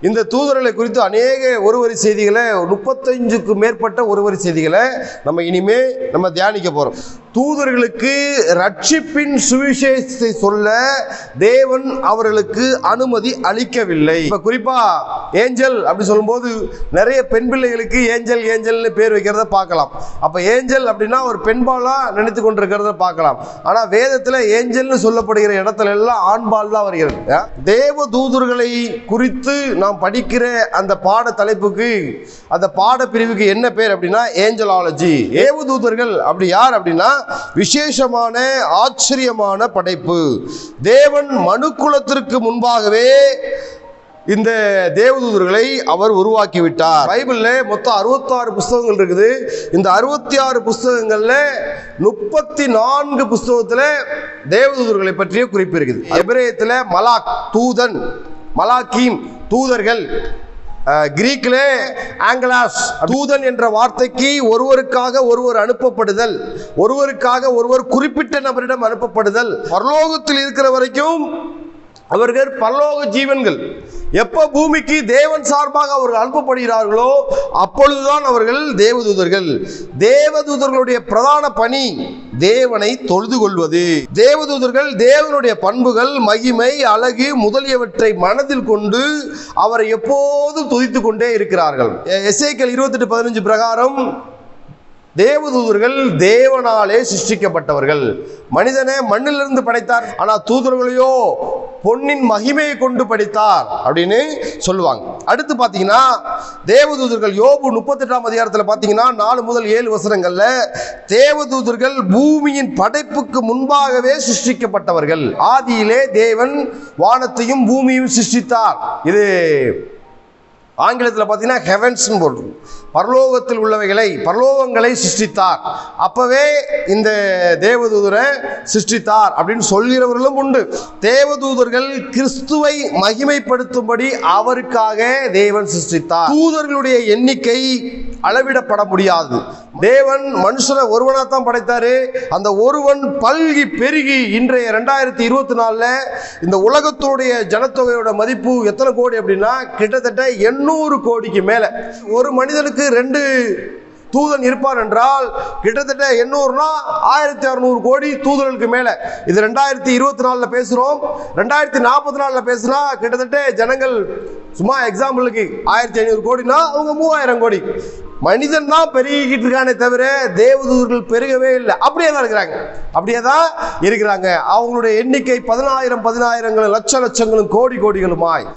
இந்த தூதர்களை குறித்து அநேக ஒருவரி செய்திகளை முப்பத்தஞ்சுக்கு மேற்பட்ட ஒருவரி செய்திகளை நம்ம இனிமே நம்ம தியானிக்க போறோம். தூதர்களுக்கு ரட்சிப்பின் சுவிசேஷத்தை சொல்ல தேவன் அவர்களுக்கு அனுமதி அளிக்கவில்லை. இப்ப குறிப்பா ஏஞ்சல் அப்படி சொல்லும்போது நிறைய பெண் பிள்ளைகளுக்கு ஏஞ்சல் ஏஞ்சல்னு பேர் வைக்கிறத பார்க்கலாம். அப்போ ஏஞ்சல் அப்படின்னா ஒரு பெண்பாலாக நினைத்து கொண்டிருக்கிறத பார்க்கலாம். ஆனால் வேதத்தில் ஏஞ்சல்னு சொல்லப்படுகிற இடத்துல எல்லாம் ஆண்பால் தான் வருகிறது. தேவ தூதர்களை குறித்து நாம் படிக்கிற அந்த பாட தலைப்புக்கு அந்த பாட பிரிவுக்கு என்ன பேர் அப்படின்னா ஏஞ்சலாலஜி. தேவதூதர்கள் அப்படி யார் அப்படின்னா விசேஷமான ஆச்சரியமான படைப்பு. தேவன் மனுக்குலத்திற்கு முன்பாகவே இந்த தேவதூதர்களை அவர் உருவாக்கிவிட்டார். பைபிள்ல மொத்தம் அறுபத்தாறு புஸ்தகங்கள் இருக்குது. இந்த அறுபத்தி ஆறு புஸ்தகங்கள்ல முப்பத்தி நான்கு புஸ்தகத்துல தேவதூதர்களை பற்றிய குறிப்பு இருக்குது. எபிரேயத்துல மலாக் தூதன் மலாக்கீம் தூதர்கள் கிரீக்கிலே ஆங்கிலாஸ் தூதன் என்ற வார்த்தைக்கு ஒருவருக்காக ஒருவர் அனுப்பப்படுதல் ஒருவருக்காக ஒருவர் குறிப்பிட்ட நபரிடம் அனுப்பப்படுதல் பரலோகத்தில் இருக்கிற வரைக்கும் அவர்கள் பரலோக ஜீவன்கள். எப்ப பூமிக்கு தேவன் சார்பாக அவர்கள் அனுப்பப்படுகிறார்களோ அப்பொழுதுதான் அவர்கள் தேவதூதர்கள். தேவதூதர்களுடைய பிரதான பணி தேவனை தொழுது கொள்வது. தேவதூதர்கள் தேவனுடைய பண்புகள் மகிமை அழகு முதலியவற்றை மனதில் கொண்டு அவரை எப்போதும் துதித்துக் கொண்டே இருக்கிறார்கள். எஸ்ஐக்கள் இருபத்தெட்டு பதினஞ்சு பிரகாரம் தேவதூதர்கள் தேவனாலே சிருஷ்டிக்கப்பட்டவர்கள். மனிதனை மண்ணிலிருந்து படைத்தார். ஆனால் தூதர்களையோ பொன்னின் மகிமையை கொண்டு படித்தார் அப்படின்னு சொல்லுவாங்க. அடுத்து பார்த்தீங்கன்னா தேவதூதர்கள் யோபு முப்பத்தெட்டாம் அதிகாரத்தில் பார்த்தீங்கன்னா நாலு முதல் ஏழு வசனங்களில் தேவதூதர்கள் பூமியின் படைப்புக்கு முன்பாகவே சிருஷ்டிக்கப்பட்டவர்கள். ஆதியிலே தேவன் வானத்தையும் பூமியையும் சிருஷ்டித்தார். இது ஆங்கிலத்தில் பார்த்தீங்கன்னா ஹெவன்ஸ்னு போட்டு பரலோகத்தில் உள்ளவைகளை பரலோகங்களை சிருஷ்டித்தார். அப்போவே இந்த தேவதூதரை சிருஷ்டித்தார் அப்படின்னு சொல்கிறவர்களும் உண்டு. தேவதூதர்கள் கிறிஸ்துவை மகிமைப்படுத்தும்படி அவருக்காக தேவன் சிருஷ்டித்தார். தூதர்களுடைய எண்ணிக்கை அளவிடப்பட முடியாது. தேவன் மனுஷனை ஒருவனாக தான் படைத்தாரு. அந்த ஒருவன் பல்கி பெருகி இன்றைய ரெண்டாயிரத்தி இருபத்தி நாலில் இந்த உலகத்தோடைய ஜனத்தொகையோட மதிப்பு எத்தனை கோடி அப்படின்னா கிட்டத்தட்ட எண்ணூறு கோடிக்கு மேல. ஒரு மனிதனுக்கு ரெண்டு தூதன் இருப்பார் என்றால் கிட்டத்தட்ட எண்ணூறுனா ஆயிரத்தி அறுநூறு கோடி தூதர்களுக்கு மேல. இது ரெண்டாயிரத்தி இருபத்தி நாலுல பேசுறோம். ரெண்டாயிரத்தி நாற்பத்தி நாலுல பேசுனா கிட்டத்தட்ட ஜனங்கள் சும்மா எக்ஸாம்பிளுக்கு ஆயிரத்தி ஐநூறு கோடினா அவங்க மூவாயிரம் கோடி. மனிதன் தான் பெருகிட்டு இருக்கானே தவிர தேவதூதர்கள் பெருகவே இல்லை. அப்படியே தான் இருக்கிறாங்க. அப்படியே தான் இருக்கிறாங்க. அவங்களுடைய எண்ணிக்கை பதினாயிரம் பதினாயிரங்களும் லட்ச லட்சங்களும் கோடி கோடிகளுமாய்.